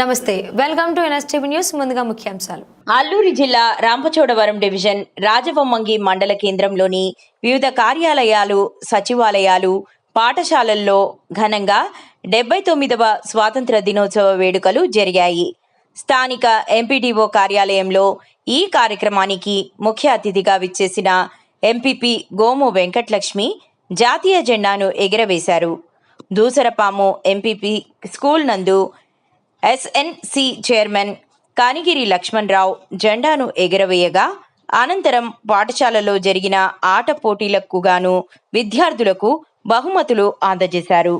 నమస్తే welcome to NSTV news ముందుగా ముఖ్యాంశాలు. అల్లూరి జిల్లా రాంపచోడవరం డివిజన్ రాజవొమ్మంగి మండల కేంద్రంలోని వివిధ కార్యాలయాలు సచివాలయాలు పాఠశాలల్లో ఘనంగా డెబ్బై తొమ్మిదవ స్వాతంత్ర దినోత్సవ వేడుకలు జరిగాయి. స్థానిక ఎంపీడీఓ కార్యాలయంలో ఈ కార్యక్రమానికి ముఖ్య అతిథిగా విచ్చేసిన ఎంపీపీ గోము వెంకటలక్ష్మి జాతీయ జెండాను ఎగురవేశారు. దూసరపాము ఎంపీపీ స్కూల్ నందు ఎస్ఎన్సి చైర్మన్ కానిగిరి లక్ష్మణరావు జెండాను ఎగురవేయగా అనంతరం పాఠశాలలో జరిగిన ఆట పోటీలకు గాను విద్యార్థులకు బహుమతులు అందజేశారు.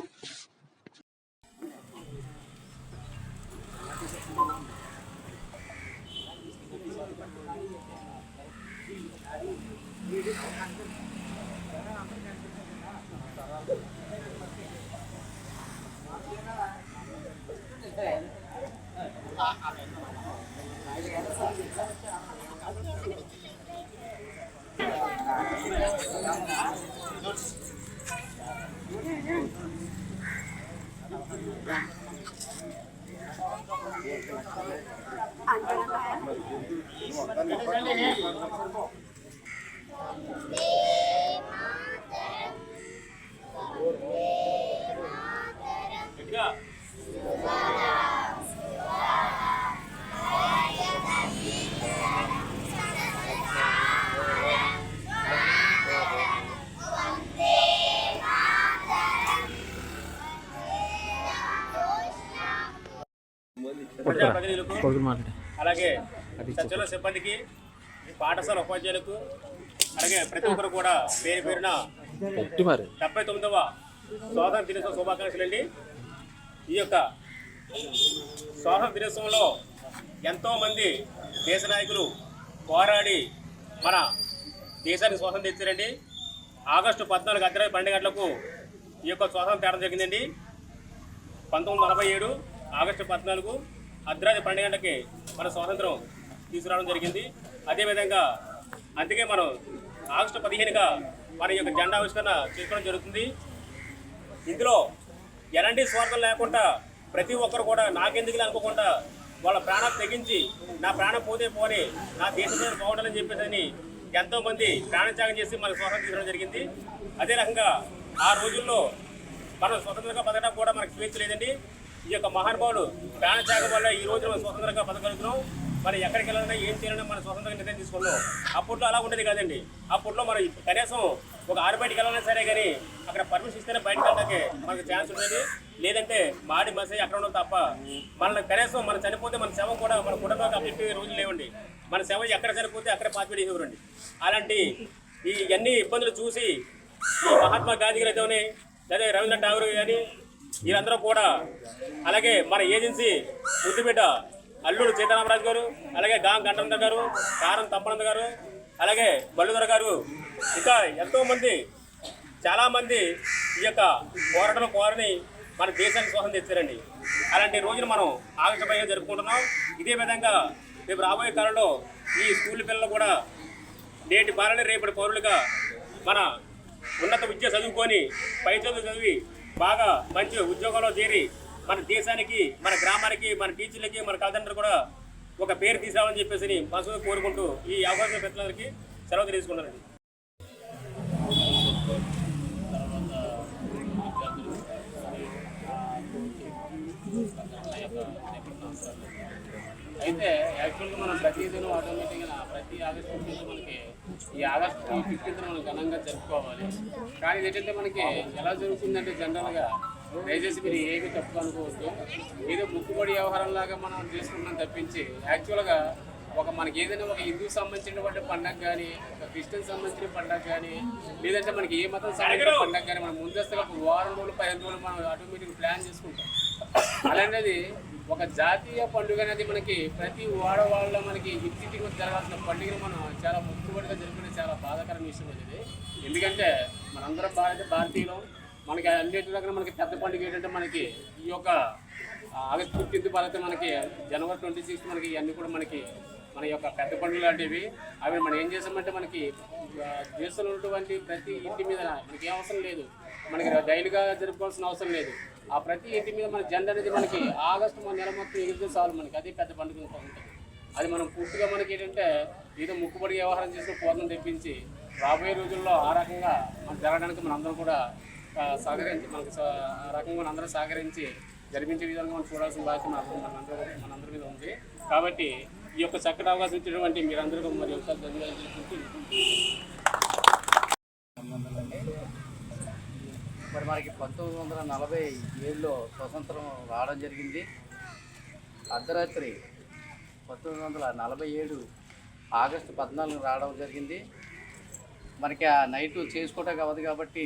Thank you. అలాగే సచివాలయ సిబ్బందికి పాఠశాల ఉపాధ్యాయులకు అలాగే ప్రతి ఒక్కరు కూడా పేరు పేరున డెబ్బై తొమ్మిదవ స్వాతంత్ర దినోత్సవ శుభాకాంక్షలు అండి. ఈ యొక్క స్వాతంత్ర దినోత్సవంలో ఎంతో మంది దేశ నాయకులు పోరాడి మన దేశానికి స్వాతంత్రం తెచ్చారండి. ఆగస్టు పద్నాలుగు అర్ధరాత్రి పన్నెండు గంటలకు ఈ యొక్క స్వాతంత్రం తేడం జరిగిందండి. పంతొమ్మిది నలభై ఏడు ఆగస్టు పద్నాలుగు అర్ధరాత్రి పన్నెండు మన స్వాతంత్రం తీసుకురావడం జరిగింది. అదేవిధంగా అందుకే మనం ఆగస్టు పదిహేనుగా మన యొక్క జెండా ఆవిష్కరణ చేసుకోవడం జరుగుతుంది. ఇందులో ఎలాంటి స్వార్థం లేకుండా ప్రతి ఒక్కరు కూడా నాకెందుకు అనుకోకుండా వాళ్ళ ప్రాణాలు తెగించి నా ప్రాణం పోతే పోని నా దేశం మీద బాగుండాలని చెప్పేసి ఎంతోమంది ప్రాణత్యాగం చేసి మనకు స్వాతంత్రం తీసుకోవడం జరిగింది. అదే రకంగా ఆ రోజుల్లో మనం స్వతంత్రంగా బతకడం కూడా మనకు స్వేచ్ఛ లేదండి. ఈ యొక్క మహానుభావుడు ప్రాణత్యాగం వల్ల ఈ రోజు మనం స్వతంత్రంగా బతకగలుగుతున్నాం. మనం ఎక్కడికి వెళ్ళాలన్నా ఏం చేయాలన్నా మనం స్వతంత్రంగా నిర్ణయం తీసుకున్నాం అప్పట్లో అలా ఉండేది కాదండి. అప్పట్లో మనం కనీసం ఒక ఆరు బయటికి వెళ్ళాలన్నా సరే కానీ అక్కడ పర్మిషన్ ఇస్తేనే బయటకు వెళ్ళడానికి మనకు ఛాన్స్ ఉండేది. లేదంటే మాడి మసే అక్కడ ఉండదు తప్ప మనల్ని కనీసం మనం చనిపోతే మన శవం కూడా మన కుటుంబానికి అప్పటి రోజులు లేవండి. మన శవం ఎక్కడ చనిపోతే అక్కడ పాతిపెట్టేసేవారండి అలాంటి ఈ అన్ని ఇబ్బందులు చూసి ఈ మహాత్మా గాంధీ గారు అయితేనే లేదా రవీంద్రనాథ్ ఠాగూర్ కానీ వీరందరూ కూడా అలాగే మన ఏజెన్సీ ముద్దుబిడ్డ అల్లుడు సీతారామరాజు గారు అలాగే గాం గంటంద గారు కారం తప్పనంద గారు అలాగే బల్లుదర గారు. ఇంకా ఎంతోమంది చాలామంది ఈ యొక్క పోరాటం కోరని మన దేశానికి స్వాసం తెచ్చారండి అలాంటి రోజున మనం ఆగస్టు జరుపుకుంటున్నాం. ఇదే విధంగా రేపు రాబోయే కాలంలో ఈ స్కూల్ పిల్లలు కూడా నేటి బాలని రేపటి పౌరులుగా మన ఉన్నత విద్య చదువుకొని పై చదువు చదివి బాగా మంచి ఉద్యోగంలో చేరి మన దేశానికి మన గ్రామానికి మన టీచర్లకి మన తల్లిదండ్రులు కూడా ఒక పేరు తీసుకురావాలని చెప్పేసి మనసు కోరుకుంటూ ఈ అవకాశం పెద్దలందరికీ సెలవు తీసుకున్నానండి అయితే యాక్చువల్గా మనం ప్రతి దినం ఆటోమేటిక్గా ప్రతి ఆగస్టు ఫిఫ్టీన్త్ మనకి ఈ ఆగస్ట్ ఫిఫ్టీన్త్ మనం ఘనంగా జరుపుకోవాలి. కానీ ఏంటంటే మనకి ఎలా జరుగుతుందంటే జనరల్గా దయచేసి మీరు ఏమి తప్పు అనుకోవద్దు. ఏదో ముక్కుబడి వ్యవహారం లాగా మనం చేసుకున్నాం తప్పించి యాక్చువల్గా ఒక మనకి ఏదైనా ఒక హిందూ సంబంధించినటువంటి పండగ కానీ ఒక క్రిస్టియన్ సంబంధించిన పండగ కానీ లేదంటే మనకి ఏ మతం సంబంధించిన పండగ కానీ మనం ముందస్తుగా ఒక వారం రోజులు పదిహేను రోజులు మనం ఆటోమేటిక్ ప్లాన్ చేసుకుంటాం. అలాంటిది ఒక జాతీయ పండుగ అనేది మనకి ప్రతి వాడవాళ్ళ మనకి ఇంటింటికి జరగాల్సిన పండుగను మనం చాలా ముక్కుబడిగా జరుపుకునే చాలా బాధాకరమైన విషయం అనేది. ఎందుకంటే మనందరం భారత భారతీయులం. మనకి అన్నిటి దగ్గర మనకి పెద్ద పండుగ ఏంటంటే మనకి ఈ యొక్క ఆగస్టు ఫిఫ్టీన్త్ భారత మనకి జనవరి ట్వంటీ సిక్స్త్ మనకి ఇవన్నీ కూడా మనకి మన యొక్క పెద్ద పండుగ లాంటివి. అవి మనం ఏం చేసామంటే మనకి దేశంలో ఉన్నటువంటి ప్రతి ఇంటి మీద మనకి ఏం అవసరం లేదు. మనకి డైలీగా జరుపుకోవాల్సిన అవసరం లేదు. ఆ ప్రతి ఇంటి మీద మన జెండా అనేది మనకి ఆగస్టు మన నెల మొత్తం ఎగిరితే చాలు మనకి. అదే పెద్ద పండుగ ఉంటుంది. అది మనం పూర్తిగా మనకి ఏంటంటే ఏదో ముక్కుబడి వ్యవహారం చేసిన పూర్ణం తెప్పించి రాబోయే రోజుల్లో ఆ రకంగా మనం జరగడానికి మనందరం కూడా సహకరించి మనకు ఆ రకంగా మనందరం సహకరించి జరిపించే విధంగా మనం చూడాల్సిన బాధ్యత మాత్రం మనందరూ మనందరి మీద ఉంది. కాబట్టి ఈ యొక్క చక్కటి అవకాశం ఇచ్చినటువంటి మీరందరూ మరి ఒకసారి ధన్యవాదాలు మరి మనకి పంతొమ్మిది వందల నలభై ఏడులో స్వతంత్రం రావడం జరిగింది. అర్ధరాత్రి పంతొమ్మిది వందల నలభై ఏడు ఆగస్టు పద్నాలుగు రావడం జరిగింది. మనకి ఆ నైట్ చేసుకోవటం అవ్వదు కాబట్టి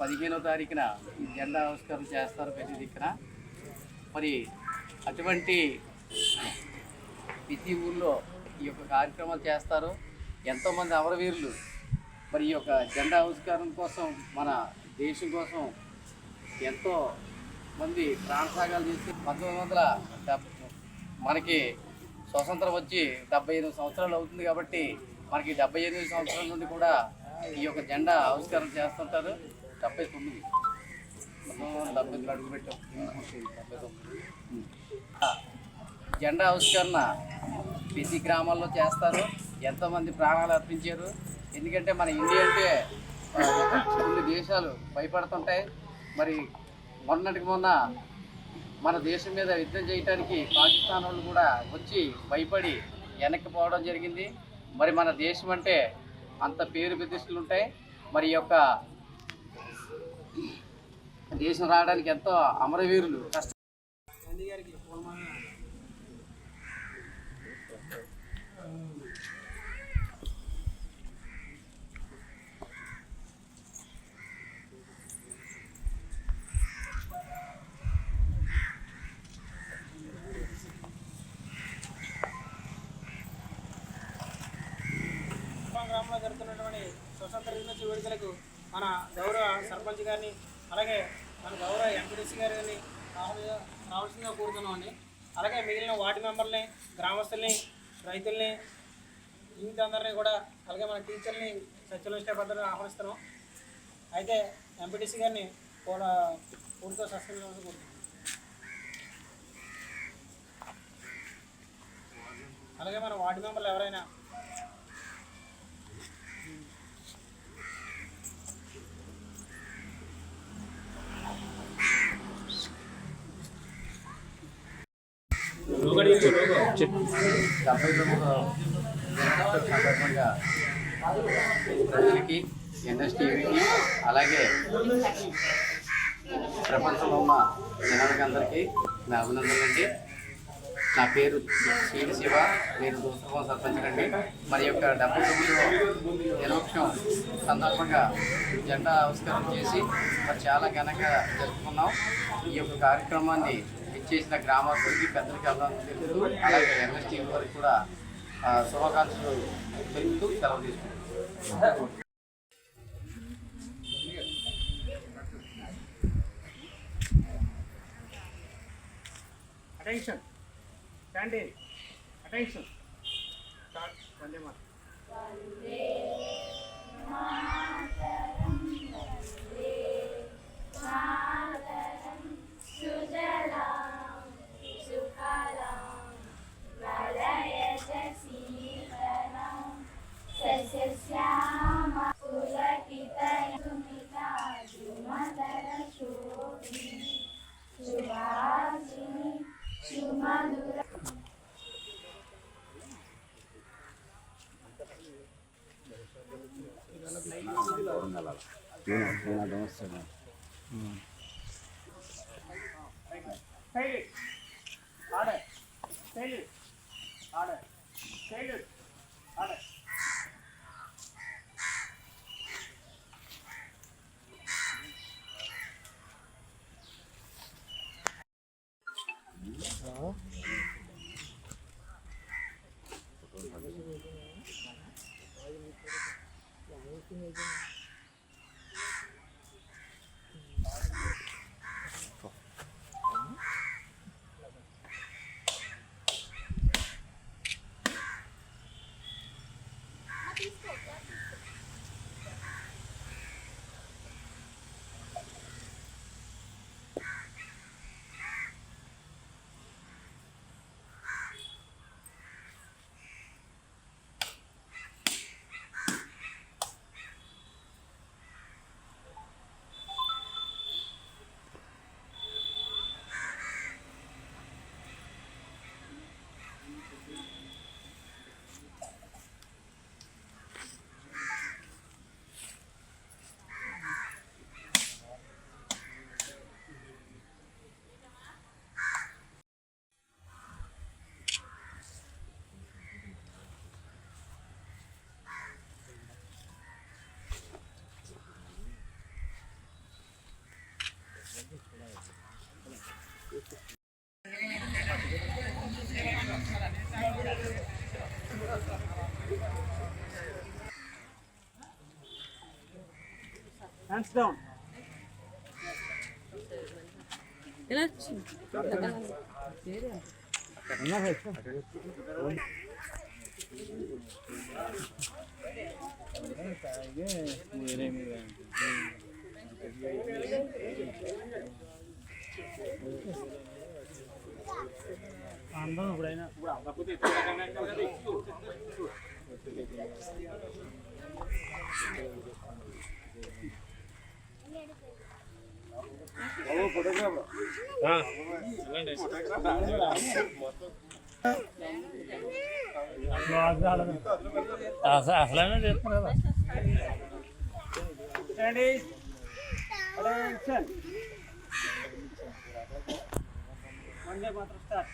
పదిహేనో తారీఖున జెండా ఆవిష్కరణ చేస్తారు ప్రతి దిక్కున. మరి అటువంటి ప్రతి ఊళ్ళో ఈ యొక్క కార్యక్రమాలు చేస్తారు. ఎంతోమంది అమరవీరులు మరి ఈ యొక్క జెండా ఆవిష్కారం కోసం మన దేశం కోసం ఎంతో మంది ప్రాణసాగాలు చేసి పంతొమ్మిది వందల మనకి స్వతంత్రం వచ్చి డెబ్బై ఎనిమిది సంవత్సరాలు అవుతుంది కాబట్టి మనకి డెబ్బై ఎనిమిది సంవత్సరాల నుండి కూడా ఈ యొక్క జెండా ఆవిష్కారం చేస్తుంటారు. డెబ్బై తొమ్మిది. డెబ్బై అడుగు పెట్టాం. డెబ్బై తొమ్మిది జెండా ఆవిష్కరణ ప్రతి గ్రామాల్లో చేస్తారు. ఎంతోమంది ప్రాణాలు అర్పించారు. ఎందుకంటే మన ఇండియా అంటే కొన్ని దేశాలు భయపడుతుంటాయి. మరి మొన్నటికి మొన్న మన దేశం మీద యుద్ధం చేయడానికి పాకిస్తాన్ వాళ్ళు కూడా వచ్చి భయపడి వెనక్కి పోవడం జరిగింది. మరి మన దేశం అంటే అంత పేరు ప్రతిష్టలు ఉంటాయి మరి యొక్క దేశం రావడానికి ఎంతో అమరవీరులు. కష్ట గ్రామంలో జరుగుతున్నటువంటి స్వతంత్ర దినోత్సవ వేడుకలకు మన గౌరవ సర్పంచ్ గారిని అలాగే మన గౌరవ ఎంపీడీసీ గారిని రావాల్సిందిగా కోరుతున్నామండి అలాగే మిగిలిన వార్డు మెంబర్ని గ్రామస్తుల్ని రైతుల్ని యూత్ అందరినీ కూడా అలాగే మన టీచర్ని సచివాలయ పద్ధతిని ఆహ్వానిస్తున్నాం. అయితే ఎంపీటీసీ గారిని కూడా పూర్తిగా సస్పెండ్ చేయాలని కోరుతున్నాం. అలాగే మన వార్డు మెంబర్లు ఎవరైనా డెబ్బై తొమ్మిదో సందర్భంగా ప్రజలకి ఎన్ఎస్టీవీకి అలాగే ప్రపంచంలో ఉన్న జనాలకి అందరికీ నా అభినందనలు అండి. నా పేరు శ్రీని శివ నేను దోస్తవం సర్పంచ్ అండి. మరి యొక్క డెబ్బై తొమ్మిదిలో దినోత్సవం సందర్భంగా జెండా ఆవిష్కరణ చేసి మరి చాలా ఘనంగా జరుపుకున్నాం. ఈ యొక్క కార్యక్రమాన్ని ఇచ్చేసిన గ్రామస్తులకి పెద్దలకి అభినందనలు తెలుపుతూ అలాగే ఎంఎస్టీ వారికి కూడా శుభాకాంక్షలు తెలుపుతూ సెలవు తీసుకుంటాం అటెన్షన్ స్టాండింగ్ అటెన్షన్ స్టార్ట్ వందే 有那东西的，嗯。飞的，飞的，哪的？飞的，的？的，的？啊？హ్యాండ్స్ డౌన్ అందరం ఇప్పుడైనా అసలైనా చెప్తున్నా కదా వందే మాత్రం స్టార్ట్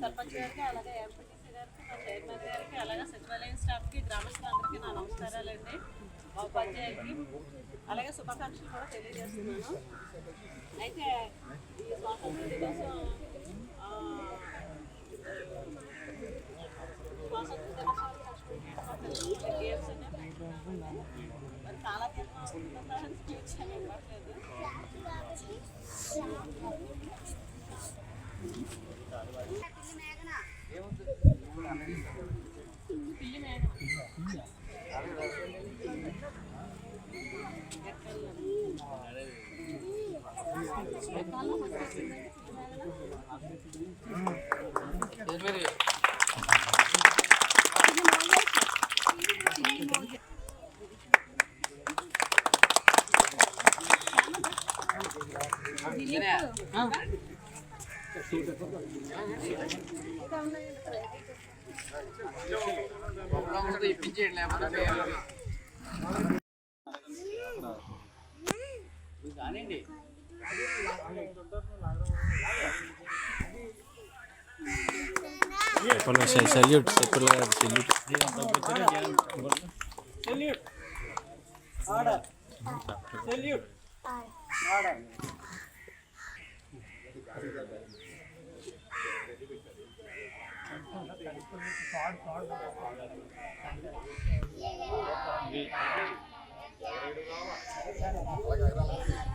సర్పంచ్ గారికి అలాగే ఎంపీటీసీ గారికి మా చైర్మన్ గారికి అలాగే సచివాలయం స్టాఫ్కి గ్రామస్తులందరికీ నా నమస్కారాలండి. మా ఉపాధ్యాయులకి అలాగే శుభాకాంక్షలు కూడా తెలియజేస్తున్నాను. అయితే ఈ స్వాతంత్ర దినోత్సవం స్వాతంత్ర దినోత్సవం గేమ్స్ అనేవి మరి చాలా తిన్నా స్పీచ్ అని ఇవ్వట్లేదు Ah. ఒకళ్ళొకళ్ళతో ఇప్పించేయండి లేకపోతే పేర్లు. ఇది కానివ్వండి సెల్యూట్ ఆర్డర్ సెల్యూట్ ఆర్డర్ అలాగే